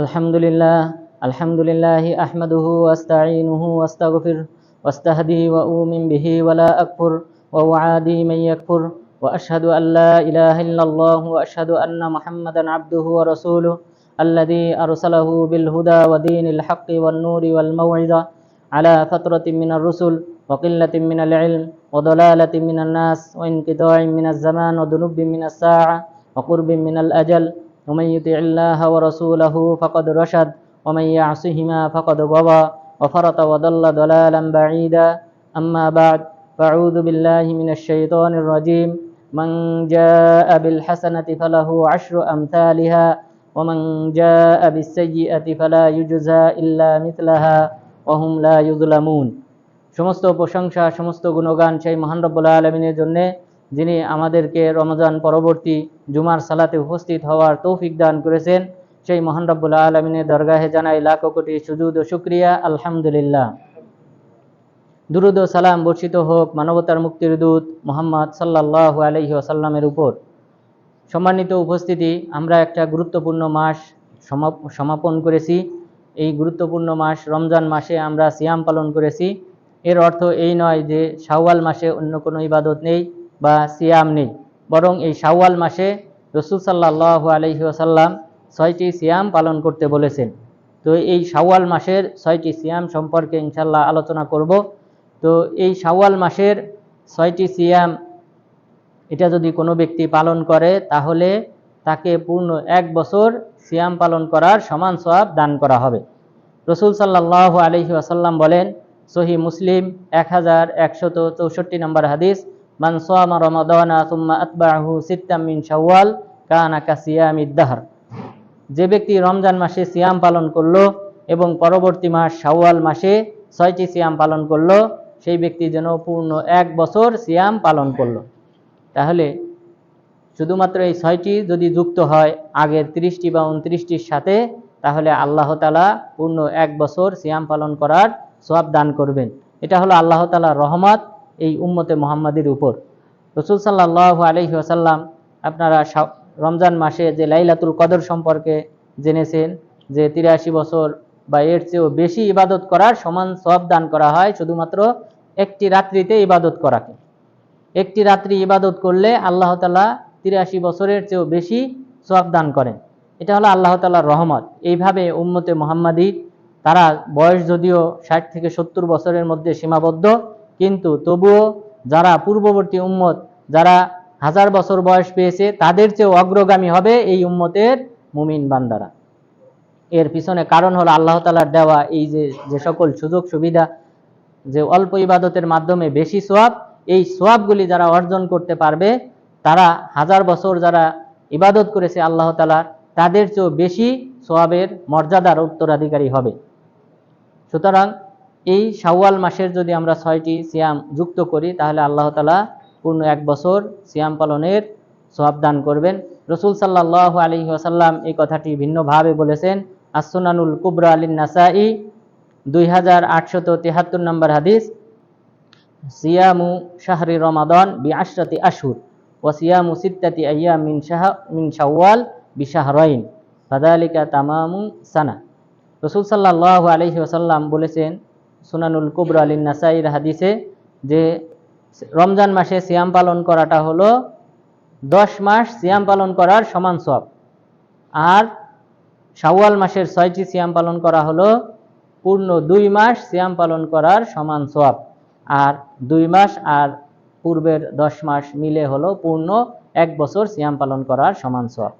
الحمد لله الحمد لله أحمده وأستعينه وأستغفر واستهدي وأؤمن به ولا أكفر وأعادي من يكفر وأشهد أن لا إله إلا الله وأشهد أن محمدا عبده ورسوله الذي أرسله بالهدى ودين الحق والنور والموعظة على فترة من الرسل وقلة من العلم وضلالة من الناس وانقطاع من الزمان وذنوب من الساعة وقرب من الأجل ومن يطع الله ورسوله فقد رشد ومن يعصهما فقد غوى وفرط وضل ضلالا بعيدا أما بعد فأعوذ بالله من الشيطان الرجيم من جاء بالحسنة فله عشر أمثالها ومن جاء بالسيئة فلا يجزى إلا مثلها وهم لا يظلمون সমস্ত প্রশংসা সমস্ত গুণগান সেই মহান রব্বুল আলমিনের জন্যে যিনি আমাদেরকে রমজান পরবর্তী জুমার সালাতে উপস্থিত হওয়ার তৌফিক দান করেছেন, সেই মহান রব্বুল আলমিনের দরগাহে জানাই লাখো কোটি সুজুদ ও শুক্রিয়া, আলহামদুলিল্লাহ। দুরুদ ও সালাম বর্ষিত হোক মানবতার মুক্তির দূত মোহাম্মদ সাল্লাহ আলহি আসাল্লামের উপর। সম্মানিত উপস্থিতি, আমরা একটা গুরুত্বপূর্ণ মাস সমা- সমাপন করেছি। এই গুরুত্বপূর্ণ মাস রমজান মাসে আমরা সিয়াম পালন করেছি। এর অর্থ এই নয় যে শাওয়াল মাসে অন্য কোনো ইবাদত নেই। বা সিয়াম নেই। বরং এই শাওয়াল মাসে রসুল সাল্লাহ আলহি আসাল্লাম ছয়টি সিয়াম পালন করতে বলেছেন। তো এই শাওয়াল মাসের ছয়টি সিয়াম সম্পর্কে ইনশাল্লাহ আলোচনা করব। তো এই শাওয়াল মাসের ছয়টি সিয়াম এটা যদি কোনো ব্যক্তি পালন করে, তাহলে তাকে পূর্ণ এক বছর সিয়াম পালন করার সমান সওয়াব দান করা হবে। রসুল সাল্লাহ আলহি আসাল্লাম বলেন সহি মুসলিম এক হাজার একশত চৌষট্টি নম্বর হাদিস মান সোয়ামা রমাদানা সুম্মা আতবাহু সিত্তাম মিন শাওয়াল কানা কাসিয়ামিদ দাহর। যে ব্যক্তি রমজান মাসে সিয়াম পালন করল এবং পরবর্তী মাস শাওয়াল মাসে ছয়টি সিয়াম পালন করল, সেই ব্যক্তি যেন পূর্ণ এক বছর সিয়াম পালন করল। তাহলে শুধুমাত্র এই ছয়টি যদি যুক্ত হয় আগের তিরিশটি বা উনত্রিশটির সাথে, তাহলে আল্লাহ তালা পূর্ণ এক বছর সিয়াম পালন করার সওয়াব দান করবেন। এটা হলো আল্লাহ তালা রহমত এই উম্মতে মোহাম্মদের উপর। রসুল সাল্লাহ আলহি আসাল্লাম আপনারা রমজান মাসে যে লাইলাতুল কদর সম্পর্কে জেনেছেন, যে তিরাশি বছর বা এর চেয়েও বেশি ইবাদত করার সমান সব দান করা হয় শুধুমাত্র একটি রাত্রিতে ইবাদত করাকে। একটি রাত্রি ইবাদত করলে আল্লাহ তালা তিরাশি বছরের চেয়েও বেশি সব দান করেন। এটা হলো আল্লাহ তালার রহমত। এইভাবে উম্মতে মোহাম্মদী, তারা বয়স যদিও ষাট থেকে সত্তর বছরের মধ্যে সীমাবদ্ধ কিন্তু তবুও যারা পূর্ববর্তী উম্মত, যারা হাজার বছর বয়স পেয়েছে, তাদের চেয়েও অগ্রগামী হবে এই উম্মতের মুমিন বান্দারা। এর পিছনে কারণ হলো আল্লাহ তালার দেওয়া এই যে যে সকল সুযোগ সুবিধা, যে অল্প ইবাদতের মাধ্যমে বেশি সোয়াব, এই সোয়াবগুলি যারা অর্জন করতে পারবে, তারা হাজার বছর যারা ইবাদত করেছে আল্লাহ তালা তাদের চেয়েও বেশি সোয়াবের মর্যাদার উত্তরাধিকারী হবে। সুতরাং এই শাওয়াল মাসের যদি আমরা ছয়টি সিয়াম যুক্ত করি, তাহলে আল্লাহ তালা পূর্ণ এক বছর সিয়াম পালনের সোয়াব দান করবেন। রসুল সাল্লাহ আলী ওয়াসাল্লাম এই কথাটি ভিন্নভাবে বলেছেন। আসুনানুল কুবরা আলিন নাসাই দুই হাজার আটশত তেহাত্তর নম্বর হাদিস, সিয়ামু শাহরি রমাদন বি আশরাতি আশুর ও সিয়ামু সিত্তাতি আইয়া মিন শাহ, মিন শাওয়াল বি শাহরাইন ফাদালিকা তামামু সানা। রসুল সাল্লাহ আলহি ওসাল্লাম বলেছেন সুনানুল কুবরা আলিন নাসাইর হাদিসে যে রমজান মাসে সিয়াম পালন করাটা হলো দশ মাস সিয়াম পালন করার সমান সব আর শাওয়াল মাসের ছয়টি সিয়াম পালন করা হলো পূর্ণ দুই মাস সিয়াম পালন করার সমান সওয়াব। আর দুই মাস আর পূর্বের দশ মাস মিলে হলো পূর্ণ এক বছর সিয়াম পালন করার সমান সওয়াব।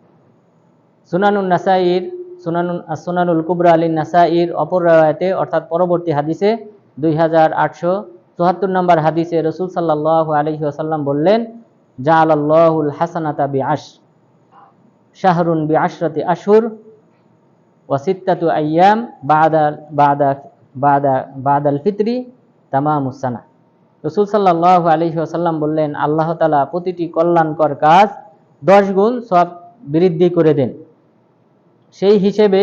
সুনানুন নাসাইর সুনানুন সোনানুল কুবরা আলী নাসাইর অপর রায়তে অর্থাৎ পরবর্তী হাদিসে দুই হাজার আটশো চুয়াত্তর নম্বর হাদিসে রসুল সাল্লাহ আলহি আসাল্লাম বললেন জা আল্লাহুল হাসানাতা বি আশ শাহরুন বি আশরতি আশুর ওয়াসিত্তাতু আইয়াম বাদা বাদা বাদা, বাদাল ফিতরি তামামুসানা রসুল সাল্লাহ আলহি আসাল্লাম বললেন, আল্লাহ তালা প্রতিটি কল্যাণকর কাজ দশ গুণ সব বৃদ্ধি করে দেন। সেই হিসেবে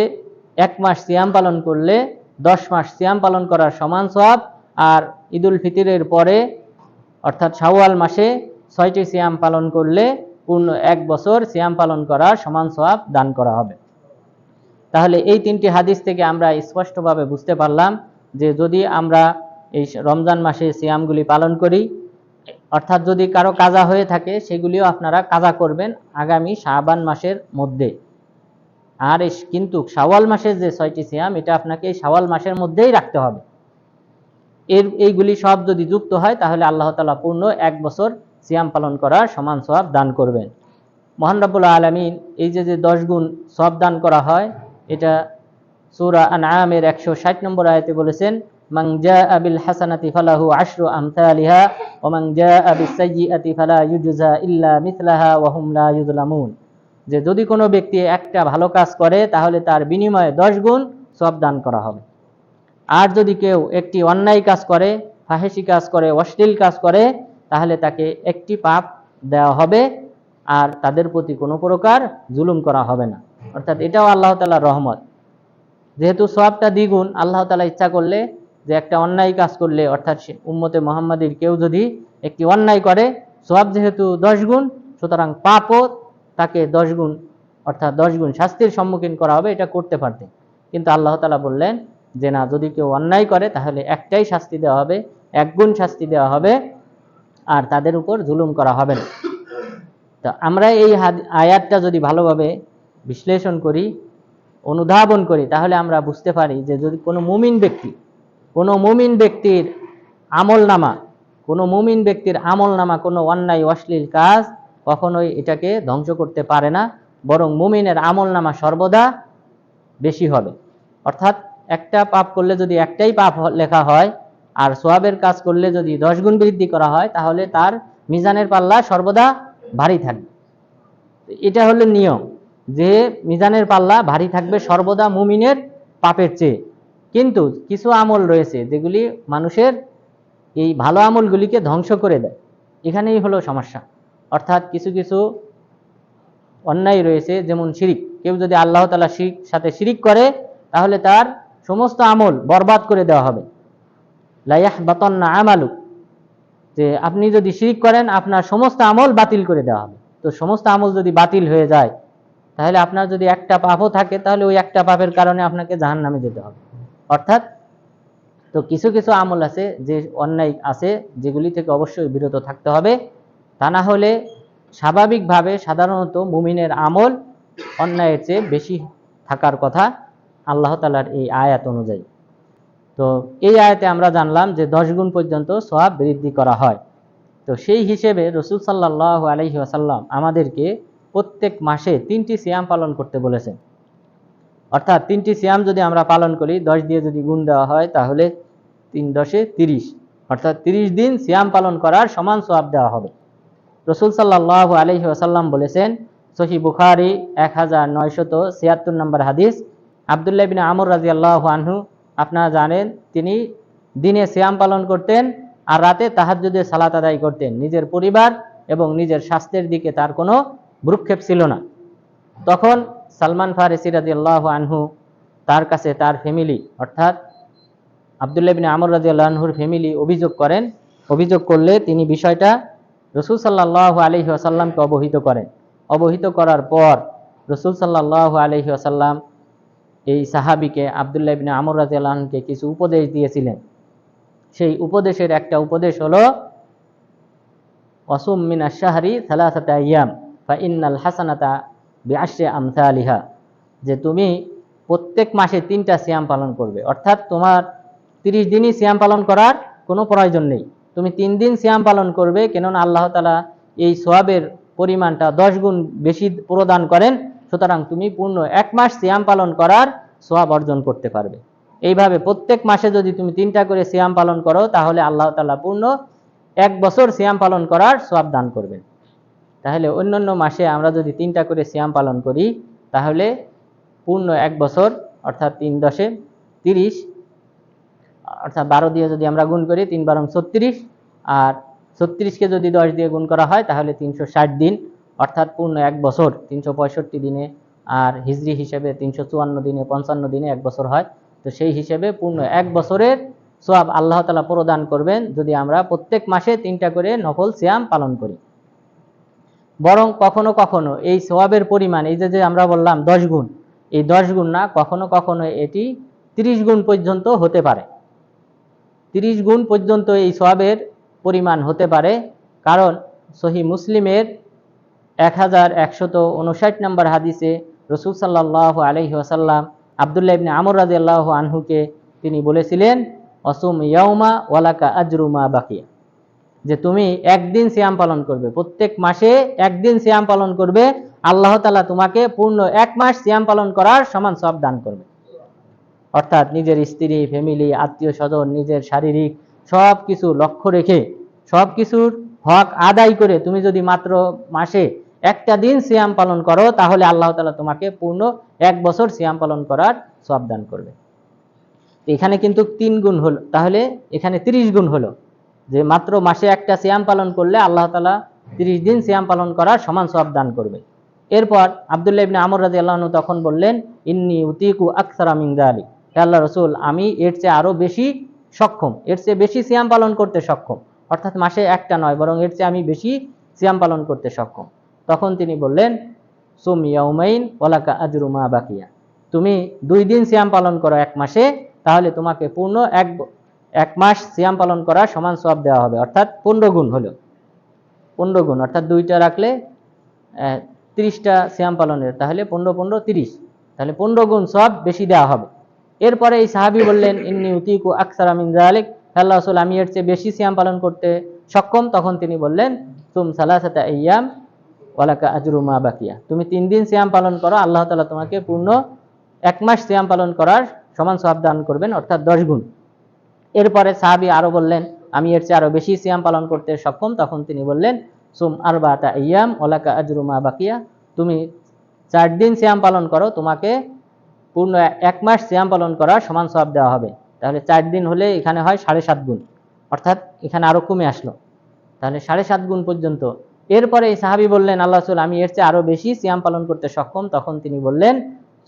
এক মাস সিয়াম পালন করলে দশ মাস সিয়াম পালন করার সমান সওয়াব আর ঈদুল ফিতরের পরে, অর্থাৎ শাওয়াল মাসে ছয়টি সিয়াম পালন করলে পূর্ণ এক বছর সিয়াম পালন করার সমান সোয়াব দান করা হবে। তাহলে এই তিনটি হাদিস থেকে আমরা স্পষ্টভাবে বুঝতে পারলাম যে যদি আমরা এই রমজান মাসে সিয়ামগুলি পালন করি, অর্থাৎ যদি কারও কাজা হয়ে থাকে, সেগুলিও আপনারা কাজা করবেন আগামী শাবান মাসের মধ্যে। আর কিন্তু শাওয়াল মাসের যে ছয়টি সিয়াম, এটা আপনাকে শাওয়াল মাসের মধ্যেই রাখতে হবে। এর, এইগুলি সব যদি যুক্ত হয়, তাহলে আল্লাহ তালা পূর্ণ এক বছর সিয়াম পালন করার সমান সব দান করবেন। মহান রাব্বুল আলমিন, এই যে যে দশ গুণ সব দান করা হয়, এটা সূরা আনআমের একশো ষাট নম্বর আয়তে বলেছেন, মান জাআ বিল হাসানাতি ফালাহু আশরু আমসালিহা, ওয়া মান জাআ বিস সাইয়্যিআতি ফালা ইউজজা ইল্লা মিথলাহা ওয়া হুম যে যদি কোনো ব্যক্তি একটা ভালো কাজ করে, তাহলে তার বিনিময়ে দশ গুণ সব দান করা হবে। আর যদি কেউ একটি অন্যায় কাজ করে ফাহেসি কাজ করে, অশ্লীল কাজ করে, তাহলে তাকে একটি পাপ দেওয়া হবে আর তাদের প্রতি কোনো প্রকার জুলুম করা হবে না। অর্থাৎ এটাও আল্লাহ তালার রহমত। যেহেতু সবটা দ্বিগুণ, আল্লাহ তালা ইচ্ছা করলে যে একটা অন্যায় কাজ করলে, অর্থাৎ উম্মতে মোহাম্মদীর কেউ যদি একটি অন্যায় করে, সব যেহেতু দশ গুণ, সুতরাং পাপও তাকে দশ গুণ, অর্থাৎ দশ গুণ শাস্তির সম্মুখীন করা হবে, এটা করতে পারতেন কিন্তু আল্লাহ তালা বললেন যে, না, যদি কেউ অন্যায় করে, তাহলে একটাই শাস্তি দেওয়া হবে, এক গুণ শাস্তি দেওয়া হবে, আর তাদের উপর জুলুম করা হবে না। তো আমরা এই আয়াতটা যদি ভালোভাবে বিশ্লেষণ করি, অনুধাবন করি, তাহলে আমরা বুঝতে পারি যে, যদি কোনো মুমিন ব্যক্তি, কোনো মুমিন ব্যক্তির আমল নামা কোনো মুমিন ব্যক্তির আমল নামা কোনো অন্যায়, অশ্লীল কাজ কখনোই এটাকে ধ্বংস করতে পারে না, বরং মুমিনের আমল নামা সর্বদা বেশি হবে। অর্থাৎ একটা পাপ করলে যদি একটাই পাপ লেখা হয়, আর সোয়াবের কাজ করলে যদি দশ গুণ বৃদ্ধি করা হয়, তাহলে তার মিজানের পাল্লা সর্বদা ভারী থাকবে। এটা হলো নিয়ম, যে মিজানের পাল্লা ভারী থাকবে সর্বদা মুমিনের পাপের চেয়ে। কিন্তু কিছু আমল রয়েছে যেগুলি মানুষের এই ভালো আমলগুলিকে ধ্বংস করে দেয়। এখানেই হলো সমস্যা। অর্থাৎ কিছু কিছু অন্যায় রয়েছে, যেমন শিরিক। কেউ যদি আল্লাহ তালা শিরিক, সাথে শিরিক করে, তাহলে তার সমস্ত আমল বরবাদ করে দেওয়া হবে। লাইয়াহ বাতন্না আমালু যে আপনি যদি শিরিক করেন, আপনার সমস্ত আমল বাতিল করে দেওয়া হবে। তো সমস্ত আমল যদি বাতিল হয়ে যায়, তাহলে আপনার যদি একটা পাপও থাকে, তাহলে ওই একটা পাপের কারণে আপনাকে জাহান নামে যেতে হবে। অর্থাৎ, তো কিছু কিছু আমল আছে, যে অন্যায় আছে, যেগুলি থেকে অবশ্যই বিরত থাকতে হবে। তা না হলে স্বাভাবিকভাবে সাধারণত মুমিনের আমল অন্যায়ের চেয়ে বেশি থাকার কথা আল্লাহ তালার এই আয়াত অনুযায়ী। তো এই আয়াতে আমরা জানলাম যে দশ গুণ পর্যন্ত সওয়াব বৃদ্ধি করা হয়। তো সেই হিসেবে রসুল সাল্লাহ আলহি আসাল্লাম আমাদেরকে প্রত্যেক মাসে তিনটি সিয়াম পালন করতে বলেছেন। অর্থাৎ তিনটি সিয়াম যদি আমরা পালন করি, দশ দিয়ে যদি গুণ দেওয়া হয়, তাহলে তিন দশে তিরিশ। অর্থাৎ তিরিশ দিন সিয়াম পালন করার সমান সোয়াব দেওয়া হবে। রসুল সাল্লাহ আলহি আসাল্লাম বলেছেন, সহি বুখারি এক হাজার নয়শত ছিয়াত্তর নম্বর হাদিস। আবদুল্লাহ বিন আমর রাজি আল্লাহ আনহু, আপনারা জানেন, তিনি দিনে সিয়াম পালন করতেন আর রাতে তাহাজ্জুদে সালাত আদায় করতেন। নিজের পরিবার এবং নিজের স্বাস্থ্যের দিকে তার কোনো ভ্রুক্ষেপ ছিল না। তখন সালমান ফারিসি রাজি আল্লাহ আনহু তার কাছে তার ফ্যামিলি, অর্থাৎ আবদুল্লাহ বিন আমর রাজি আল্লাহর ফ্যামিলি অভিযোগ করেন। অভিযোগ করলে তিনি বিষয়টা রসুল সাল্লাহ আলহি আসাল্লামকে অবহিত করেন। অবহিত করার পর রসুল সাল্লাহ আলহি আসাল্লাম এই সাহাবিকে আবদুল্লাহ ইবনে আমর রাজিয়ালকে কিছু উপদেশ দিয়েছিলেন। সেই উপদেশের একটা উপদেশ হলো, ওয়াসুম মিনা শাহরি সালাসাতা ইয়াম ফা ইন্নাল হাসানাতা আমসা আলিহা যে তুমি প্রত্যেক মাসে তিনটা সিয়াম পালন করবে। অর্থাৎ তোমার তিরিশ দিনই সিয়াম পালন করার কোনো প্রয়োজন নেই। তুমি তিন দিন সিয়াম পালন করবে, কেননা আল্লাহ তালা এই সোয়াবের পরিমাণটা দশ গুণ বেশি প্রদান করেন, সুতরাং তুমি পূর্ণ এক মাস সিয়াম পালন করার সোয়াব অর্জন করতে পারবে। এইভাবে প্রত্যেক মাসে যদি তুমি তিনটা করে সিয়াম পালন করো, তাহলে আল্লাহ তালা পূর্ণ এক বছর সিয়াম পালন করার সোয়াব দান করবেন। তাহলে অন্যান্য মাসে আমরা যদি তিনটা করে সিয়াম পালন করি, তাহলে পূর্ণ এক বছর, অর্থাৎ তিন দশে তিরিশ অর্থাৎ বারো দিয়ে যদি আমরা গুণ করি, তিন বারং ছত্রিশ, আর ছত্রিশকে যদি দশ দিয়ে গুণ করা হয়, তাহলে তিনশো ষাট দিন, অর্থাৎ পূর্ণ এক বছর, তিনশো পঁয়ষট্টি দিনে, আর হিজরি হিসেবে তিনশো চুয়ান্ন দিনে, পঞ্চান্ন দিনে এক বছর হয়। তো সেই হিসেবে পূর্ণ এক বছরের সোয়াব আল্লাহ তালা প্রদান করবেন, যদি আমরা প্রত্যেক মাসে তিনটা করে নফল সিয়াম পালন করি। বরং কখনো কখনো এই সোয়াবের পরিমাণ, এই যে যে আমরা বললাম দশ গুণ, এই দশ গুণ না, কখনো কখনো এটি তিরিশ গুণ পর্যন্ত হতে পারে। তিরিশ গুণ পর্যন্ত এই সোয়াবের পরিমাণ হতে পারে, কারণ সহি মুসলিমের এক হাজার একশত উনষাট নম্বর হাদিসে রসুল সাল্লাহ আলহি আসাল্লাম আবদুল্লাহ ইবনে আমর রাজি আল্লাহ আনহুকে তিনি বলেছিলেন, অসুম ইয়াউমা ওয়ালাকা আজরুমা বাকিয়া। যে তুমি একদিন সিয়াম পালন করবে, প্রত্যেক মাসে একদিন সিয়াম পালন করবে, আল্লাহ তালা তোমাকে পূর্ণ এক মাস সিয়াম পালন করার সমান সব দান করবে। অর্থাৎ নিজের স্ত্রী ফ্যামিলি আত্মীয় স্বজন, নিজের শারীরিক সব কিছু লক্ষ্য রেখে সব কিছুর হক আদায় করে তুমি যদি মাত্র মাসে একটা দিন সিয়াম পালন করো, তাহলে আল্লাহ তালা তোমাকে পূর্ণ এক বছর সিয়াম পালন করার সব দান করবে। এখানে কিন্তু তিন গুণ হলো, তাহলে এখানে তিরিশ গুণ হলো। যে মাত্র মাসে একটা সিয়াম পালন করলে আল্লাহ তালা তিরিশ দিন সিয়াম পালন করার সমান সব দান করবে। এরপর আবদুল্লাহ ইবনে আমর রাজি আল্লাহ তখন বললেন, ইন্নি উতিকু আকসার আমিন্দা আলী আল্লাহ রসুল, আমি এর চেয়ে আরও বেশি সক্ষম, এর চেয়ে বেশি সিয়াম পালন করতে সক্ষম। অর্থাৎ মাসে একটা নয়, বরং এর চেয়ে আমি বেশি সিয়াম পালন করতে সক্ষম। তখন তিনি বললেন, সুম ইয়াউমাইন ওয়ালাকা আজরুমা বাকিয়া। তুমি দুই দিন সিয়াম পালন করো এক মাসে, তাহলে তোমাকে পূর্ণ এক এক মাস সিয়াম পালন করা সমান সব দেওয়া হবে। অর্থাৎ পনেরো গুণ হলো। পনেরো গুণ, অর্থাৎ দুইটা রাখলে তিরিশটা সিয়াম পালনের, তাহলে পনেরো পনেরো, তিরিশ। তাহলে পনেরো গুণ সব বেশি দেওয়া হবে। এরপরে এই সাহাবি বললেন, ইন্নি উতিকু আকসার আমিন জালিক আল্লাহ রসুল, আমি এর চেয়ে বেশি সিয়াম পালন করতে সক্ষম। তখন তিনি বললেন, তুম সালাসাতা ইয়াম ওয়ালাকা আজরুমা বাকিয়া। তুমি তিন দিন সিয়াম পালন করো, আল্লাহ তালা তোমাকে পূর্ণ এক মাস সিয়াম পালন করার সমান সব দান করবেন, অর্থাৎ দশ গুণ। এরপরে সাহাবি আরও বললেন, আমি এর চেয়ে আরও বেশি সিয়াম পালন করতে সক্ষম। তখন তিনি বললেন সুম আরবাতা ইয়াম ওলাকা আজরুমা বাকিয়া। তুমি চার দিন সিয়াম পালন করো, তোমাকে পূর্ণ এক মাস সিয়াম পালন করার সমান সব দেওয়া হবে। তাহলে চার দিন হলে এখানে হয় সাড়ে সাত গুণ। অর্থাৎ এখানে আরও কমে আসলো। তাহলে সাড়ে সাত গুণ পর্যন্ত। এরপরে এই সাহাবি বললেন, আল্লাহ রসুল, আমি এর চেয়ে আরও বেশি সিয়াম পালন করতে সক্ষম। তখন তিনি বললেন,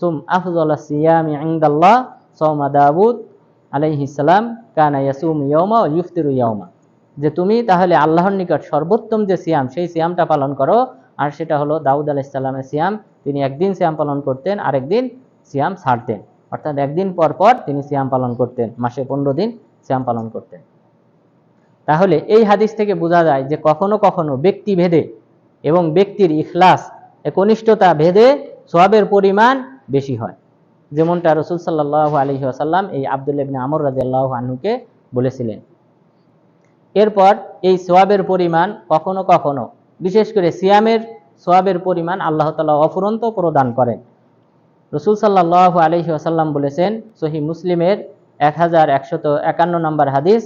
সুম আফজল সিয়ামি ইনদাল্লাহ সৌমা দাউদ আলাইহিস সালাম কানা ইয়াসুম ইয়াউমা ও ইফতিরু ইয়াউমা যে তুমি তাহলে আল্লাহর নিকট সর্বোত্তম যে সিয়াম, সেই সিয়ামটা পালন করো। আর সেটা হলো দাউদ আলাইসাল্লামের সিয়াম। তিনি একদিন সিয়াম পালন করতেন, আরেকদিন সিয়াম ছাড়তেন। অর্থাৎ একদিন পর পর তিনি সিয়াম পালন করতেন, মাসে পনেরো দিন সিয়াম পালন করতেন। তাহলে এই হাদিস থেকে বোঝা যায় যে কখনো কখনো ব্যক্তি ভেদে এবং ব্যক্তির ইখলাস, একনিষ্ঠতা ভেদে সোয়াবের পরিমাণ বেশি হয়। যেমনটা রসুল সাল্লাহ আলহি আসাল্লাম এই আবদুল্লাহ ইবনে আমর রাজিয়াল্লাহ আনহুকে বলেছিলেন। এরপর এই সোয়াবের পরিমাণ কখনো কখনো, বিশেষ করে সিয়ামের সোয়াবের পরিমাণ আল্লাহ তালা অফুরন্ত প্রদান করেন। রসুল সাল্লাহ আলহি আসাল্লাম বলেছেন সহি মুসলিমের এক হাজার একশত একান্ন নম্বর হাদিস,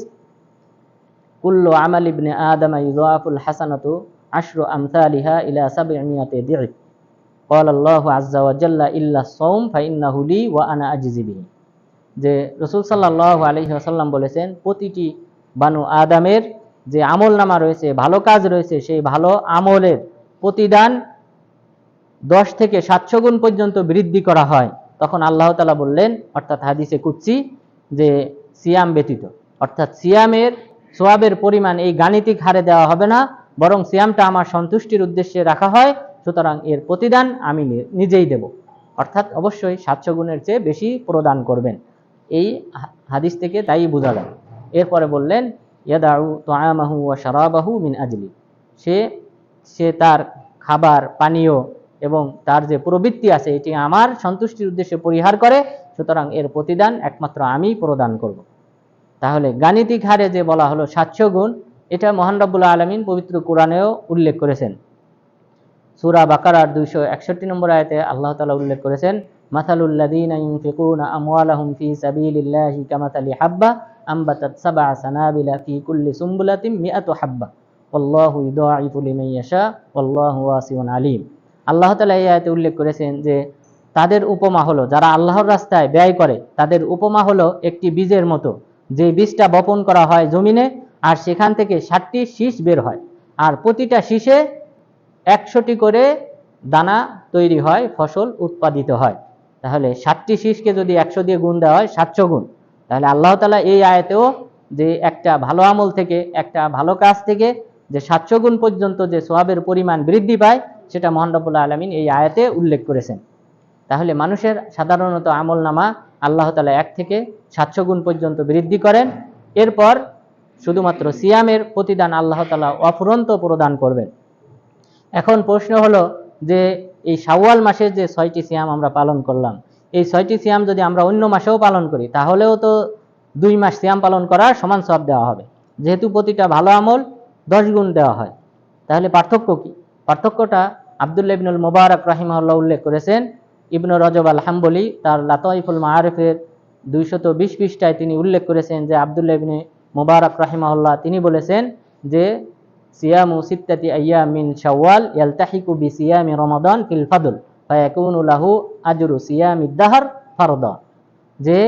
কুল্লো আমাল ইবনে আদমা ইউজাফুল হাসানাতু আশরু আমসা ইলা সাবিয়াতে ইল্লা সৌম ওয়া আনা আজিজিবি যে রসুল সাল্লাহ আলহি আসাল্লাম বলেছেন, প্রতিটি বানু আদামের যে আমল নামা রয়েছে, ভালো কাজ রয়েছে, সেই ভালো আমলের প্রতিদান দশ থেকে সাতশো গুণ পর্যন্ত বৃদ্ধি করা হয়। তখন আল্লাহ তালা বললেন, অর্থাৎ হাদিসে কুচ্ছি যে সিয়াম ব্যতীত। অর্থাৎ সিয়ামের, সোয়াবের পরিমাণ এই গাণিতিক হারে দেওয়া হবে না, বরং সিয়ামটা আমার সন্তুষ্টির উদ্দেশ্যে রাখা হয়, সুতরাং এর প্রতিদান আমি নিজেই দেব। অর্থাৎ অবশ্যই সাতশো গুণের চেয়ে বেশি প্রদান করবেন। এই হাদিস থেকে তাই বোঝা যায় এরপরে বললেন, ইয়াদাউ তোয়ামাহু ও সারাবাহু মিন আজলি। সে সে তার খাবার, পানীয় এবং তার যে প্রবৃত্তি আছে, এটি আমার সন্তুষ্টির উদ্দেশ্যে পরিহার করে, সুতরাং এর প্রতিদান একমাত্র আমি প্রদান করব। তাহলে গাণিতিক হারে যে বলা হলো সাতশো গুণ, এটা মহান রব্বুল আলমিন পবিত্র কোরআনেও উল্লেখ করেছেন। সূরা বাকারার দুইশো একষট্টি নম্বর আয়াতে আল্লাহ তাআলা উল্লেখ করেছেন ফী হাব্বা, আম্বাতাত কুল্লি হাব্বা। আলীম। আল্লাহ তালা এই আয়তে উল্লেখ করেছেন যে তাদের উপমা হলো, যারা আল্লাহর রাস্তায় ব্যয় করে, তাদের উপমা হলো একটি বীজের মতো। যে বীজটা বপন করা হয় জমিনে, আর সেখান থেকে ষাটটি শীষ বের হয়। আর প্রতিটা শীষে একশোটি করে দানা তৈরি হয়, ফসল উৎপাদিত হয়। তাহলে ষাটটি শীষকে যদি একশো দিয়ে গুণ দেওয়া হয়, সাতশো গুণ। তাহলে আল্লাহ তালা এই আয়তেও যে একটা ভালো আমল থেকে, একটা ভালো কাজ থেকে, যে সাতশো গুণ পর্যন্ত যে সোয়াবের পরিমাণ বৃদ্ধি পায় সেটা মহানরবুল্লাহ আলমিন এই আয়াতে উল্লেখ করেছেন। তাহলে মানুষের সাধারণত আমল নামা আল্লাহ তালা এক থেকে সাতশো গুণ পর্যন্ত বৃদ্ধি করেন। এরপর শুধুমাত্র সিয়ামের প্রতিদান আল্লাহ তালা অফুরন্ত প্রদান করবেন। এখন প্রশ্ন হলো যে এই শাওয়াল মাসের যে ছয়টি সিয়াম আমরা পালন করলাম, এই ছয়টি সিয়াম যদি আমরা অন্য মাসেও পালন করি, তাহলেও তো দুই মাস সিয়াম পালন করার সমান সব দেওয়া হবে। যেহেতু প্রতিটা ভালো আমল দশ গুণ দেওয়া হয়, তাহলে পার্থক্য কি? পার্থক্যটা আবদুল্লা ইবনুল মোবারক রাহিমাল্লাহ উল্লেখ করেছেন। ইবনু রজব আল হাম্বলি তার লাতাইফুল মাআরিফের দুইশত বিশ পৃষ্ঠায় তিনি উল্লেখ করেছেন যে আবদুল্লাহ ইবনে মোবারক রাহিমাহুল্লাহ তিনি বলেছেন যে, সিয়ামু সিত্তাতি আইয়া মিন শাওয়াল ইয়ালতাহিকু বি সিয়ামি রমাদান ফিল ফাদল, ফায়াকুনু লাহু আজরু সিয়ামি দাহর ফারদা। যে,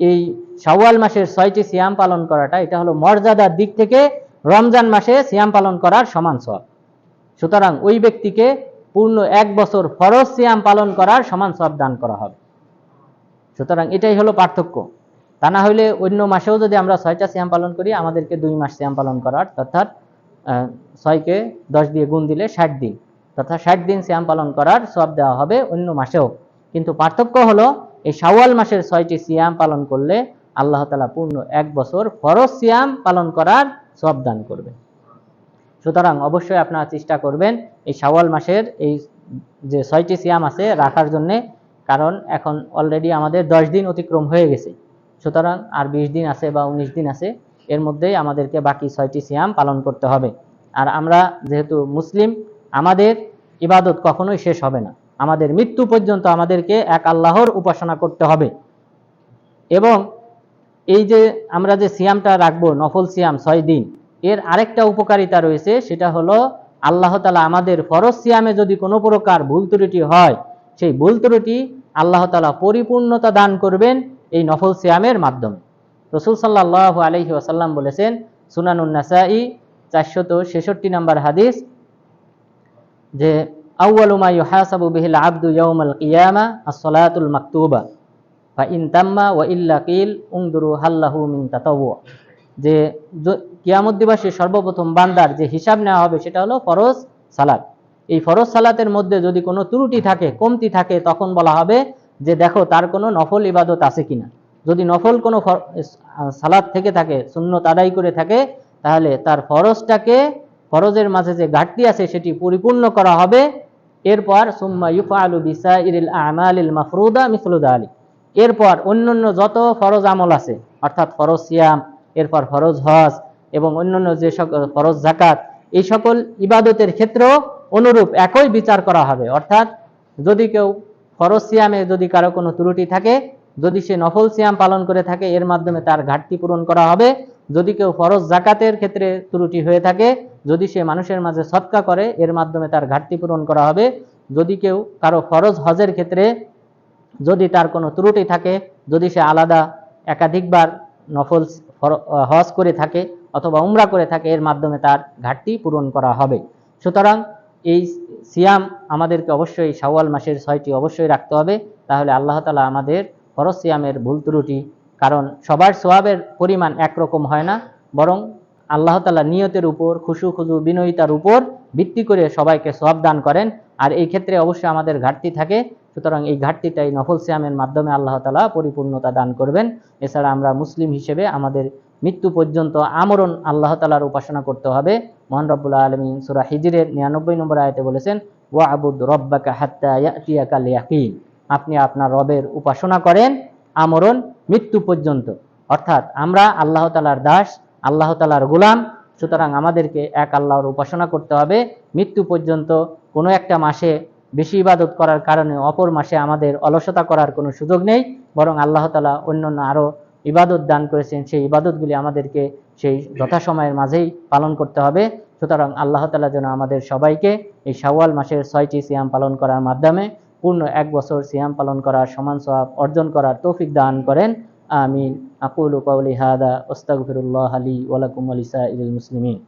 এই শাওয়াল মাসের ছয়টি সিয়াম পালন করাটা, এটা হলো মর্যাদার দিক থেকে রমজান মাসে সিয়াম পালন করার সমান সব সুতরাং ওই ব্যক্তিকে পূর্ণ এক বছর ফরজ সিয়াম পালন করার সমান সব দান করা হবে। সুতরাং এটাই হলো পার্থক্য। তা না হলে অন্য মাসেও যদি আমরা ছয়টা সিয়াম পালন করি, আমাদেরকে দুই মাস সিয়াম পালন করার অর্থাৎ ছয়কে দশ দিয়ে গুণ দিলে ষাট দিন। তথা ষাট দিন সিয়াম পালন করার সব দেওয়া হবে অন্য মাসেও। কিন্তু পার্থক্য হলো, এই শাওয়াল মাসের ছয়টি সিয়াম পালন করলে আল্লাহ তালা পূর্ণ এক বছর ফরজ সিয়াম পালন করার সব দান করবে। সুতরাং অবশ্যই আপনারা চেষ্টা করবেন এই শাওয়াল মাসের এই যে ছয়টি সিয়াম আছে রাখার জন্যে, কারণ এখন অলরেডি আমাদের দশ দিন অতিক্রম হয়ে গেছে। সুতরাং আর বিশ দিন আছে বা উনিশ দিন আছে, এর মধ্যেই আমাদেরকে বাকি ছয়টি সিয়াম পালন করতে হবে। আর আমরা যেহেতু মুসলিম, আমাদের ইবাদত কখনোই শেষ হবে না। আমাদের মৃত্যু পর্যন্ত আমাদেরকে এক আল্লাহর উপাসনা করতে হবে। এবং এই যে আমরা যে সিয়ামটা রাখব, নফল সিয়াম ছয় দিন এর আরেকটা উপকারিতা রয়েছে, সেটা হলো আল্লাহ তালা আমাদের ফরজ সিয়ামে যদি কোনো প্রকার ভুল ত্রুটি হয়, সেই ভুল ত্রুটি আল্লাহ তালা পরিপূর্ণতা দান করবেন এই নফল সিয়ামের মাধ্যমে। রসুল সাল্লাহ আলহি আসাল্লাম বলেছেন, সুনানুন নাসাই, চারশত ছেষট্টি নম্বর হাদিস, যে আউ্বালুমা ইউহাসাবু বিহিল আব্দু ইয়াউমাল কিয়ামা as-salatul maktuba ফা ইন তাম্মা ওয়া ইল্লা কিল উংদুরু হাল্লাহু মিন তাতাওয়া যে কিয়ামত দিবসে সর্বপ্রথম বান্দার যে হিসাব নেওয়া হবে সেটা হলো ফরজ সালাত। এই ফরজ সালাতের মধ্যে যদি কোনো ত্রুটি থাকে, কমতি থাকে, তখন বলা হবে যে দেখো তার কোনো নফল ইবাদত আছে কিনা। যদি নফল কোনো সালাত থেকে থাকে শূন্য তাদাই করে থাকে, তাহলে তার ফরজটাকে, ফরজের মাঝে যে ঘাটতি আছে সেটি পরিপূর্ণ করা হবে। এরপর, সুম্মা ইউফালু বিসাইরিল আমালিল মাফরুদা মিসলুদা আলী এরপর অন্যান্য যত ফরজ আমল আছে, অর্থাৎ ফরজ সিয়াম এরপর ফরজ হজ এবং অন্যান্য যে সকল ফরজ জাকাত এই সকল ইবাদতের ক্ষেত্রেও অনুরূপ একই বিচার করা হবে। অর্থাৎ যদি কেউ ফরজ সিয়ামে যদি কারও কোনো ত্রুটি থাকে, যদি সে নফল সিয়াম পালন করে থাকে, এর মাধ্যমে তার ঘাটতি পূরণ করা হবে। যদি কেউ ফরজ জাকাতের ক্ষেত্রে ত্রুটি হয়ে থাকে, যদি সে মানুষের মাঝে সৎকা করে, এর মাধ্যমে তার ঘাটতি পূরণ করা হবে। যদি কেউ কারও ফরজ হজের ক্ষেত্রে যদি তার কোনো ত্রুটি থাকে, যদি সে আলাদা একাধিকবার নফল হজ করে থাকে অথবা উমরা করে থাকে, এর মাধ্যমে তার ঘাটতি পূরণ করা হবে। সুতরাং এই সিয়াম আমাদেরকে অবশ্যই শাওয়াল মাসের ছয়টি অবশ্যই রাখতে হবে। তাহলে আল্লাহ তালা আমাদের ফরজ সিয়ামের ভুল ত্রুটি, কারণ সবার সোয়াবের পরিমাণ একরকম হয় না, বরং আল্লাহ তালা নিয়তের উপর, খুশু খুজু বিনয়িতার উপর ভিত্তি করে সবাইকে সোয়াব দান করেন। আর এই ক্ষেত্রে অবশ্যই আমাদের ঘাটতি থাকে। সুতরাং এই ঘাটতিটাই নফল সিয়ামের মাধ্যমে আল্লাহ তালা পরিপূর্ণতা দান করবেন। এছাড়া আমরা মুসলিম হিসেবে আমাদের মৃত্যু পর্যন্ত আমরণ আল্লাহ তালার উপাসনা করতে হবে। মোহান রব্বুল্লাহ আলমিন সুরা হিজিরের নিরানব্বই নম্বর আয়তে বলেছেন ওয়া আবুদ রব্বাকা হাত্তা আপনি আপনার রবের উপাসনা করেন আমরণ মৃত্যু পর্যন্ত। অর্থাৎ আমরা আল্লাহ তালার দাস, আল্লাহ তালার গোলাম, সুতরাং আমাদেরকে এক আল্লাহর উপাসনা করতে হবে। মৃত্যু পর্যন্ত কোনো একটা মাসে বেশি ইবাদত করার কারণে অপর মাসে আমাদের অলসতা করার কোনো সুযোগ নেই, বরং আল্লাহ তালা অন্যান্য আরও ইবাদত দান করেছেন, সেই ইবাদতগুলি আমাদেরকে সেই যথাসময়ের মাঝেই পালন করতে হবে। সুতরাং আল্লাহ তালা যেন আমাদের সবাইকে এই শাওয়াল মাসের ছয়টি সিয়াম পালন করার মাধ্যমে পূর্ণ এক বছর সিয়াম পালন করার সমান সওয়াব অর্জন করার তৌফিক দান করেন। আমিন। আকুলু কাউলি হাদা ওস্তাগফিরুল্লাহ আলী ওয়ালাকুম আলিসা মুসলিমিন।